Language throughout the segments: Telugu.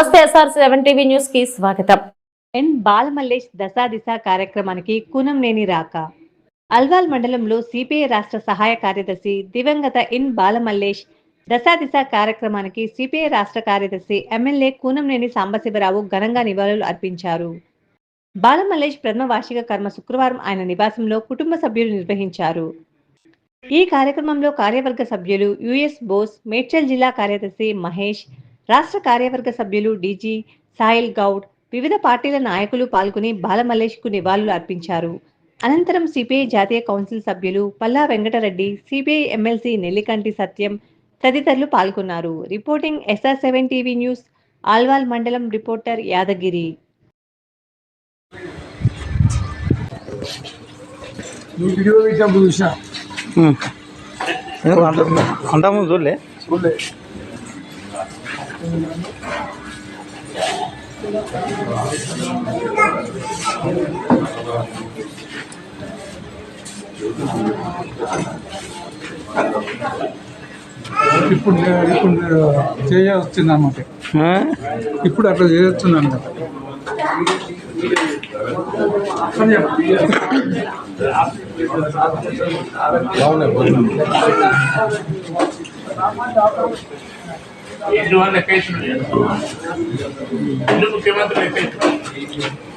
నమస్తే ఎస్ఆర్ సెవెన్ టీవీ న్యూస్కి స్వాగతం. ఎన్ బాలమల్లేష్ దశాదిశ కార్యక్రమానికి కూనంనేని రాక. అల్వాల్ మండలంలో సిపిఐ రాష్ట్ర సహాయ కార్యదర్శి దివంగత ఎన్ బాలమల్లేష్ దశాదిశ కార్యక్రమానికి సిపిఐ రాష్ట్ర కార్యదర్శి ఎమ్మెల్యే కూనంనేని సాంబశివరావు ఘనంగా నివాళులు అర్పించారు. బాలమల్లేష్ ప్రథమ వార్షిక కర్మ శుక్రవారం ఆయన నివాసంలో కుటుంబ సభ్యులు నిర్వహించారు. ఈ కార్యక్రమంలో కార్యవర్గ సభ్యులు యుఎస్ బోస్ మేడ్చల్ జిల్లా కార్యదర్శి మహేష్ రాష్ట్ర కార్యవర్గ సభ్యులు డీజీ సాయిల్ గౌడ్ వివిధ పార్టీల నాయకులు పాల్గొని బాలమల్లేష్కు నివాళులు అర్పించారు. అనంతరం సిపిఐ జాతీయ కౌన్సిల్ సభ్యులు పల్లా వెంకటరెడ్డి సిపిఐ ఎమ్మెల్సీ నెల్లికంటి సత్యం తదితరులు పాల్గొన్నారు. Reporting SR seven TV news Alwal మండలం రిపోర్టర్ యాదగిరి. అంతకుముందు చూడలే. చూడలే. ఇప్పుడు ఇప్పుడు చేయవస్తుంది అనమాట ఆ? ఇప్పుడు అట్లా చేయొస్తుంది అనమాట ఇందువల్ల కేసులు ఇల్లు ముఖ్యమంత్రి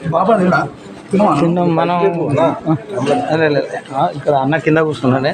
బాబా చిన్న మనం ఇక్కడ అన్న కింద కూర్చున్నాడే.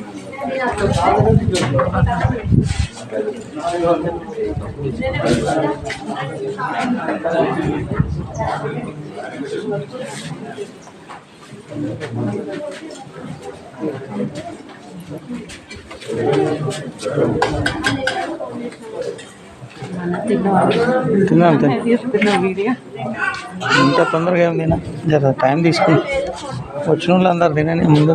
తిన్నా ఇంత తొందరగా ఏం తినా జర టైం తీసుకుని వచ్చిన వాళ్ళు అందరు తినని ముందు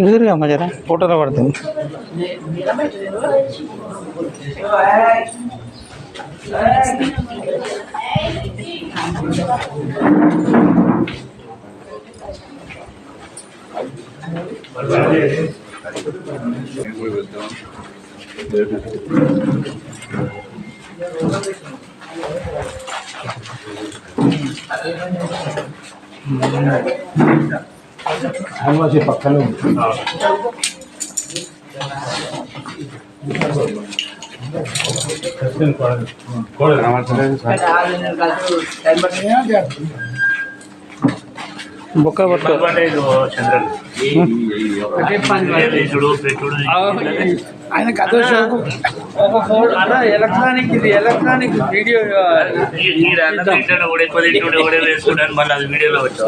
ఎదురుగా అమ్మ జర ఫోటోలో పడుతుంది And we were done. हलवा से पक्का लो कोड हमारे टाइम बट बका बट चंद्रन ఆయన కథ అన్న తింటాడు ఒకడే ఎక్కువ తింటాడు ఒకడే వేసుకుంటాను మళ్ళీ అది వీడియోలో వచ్చా?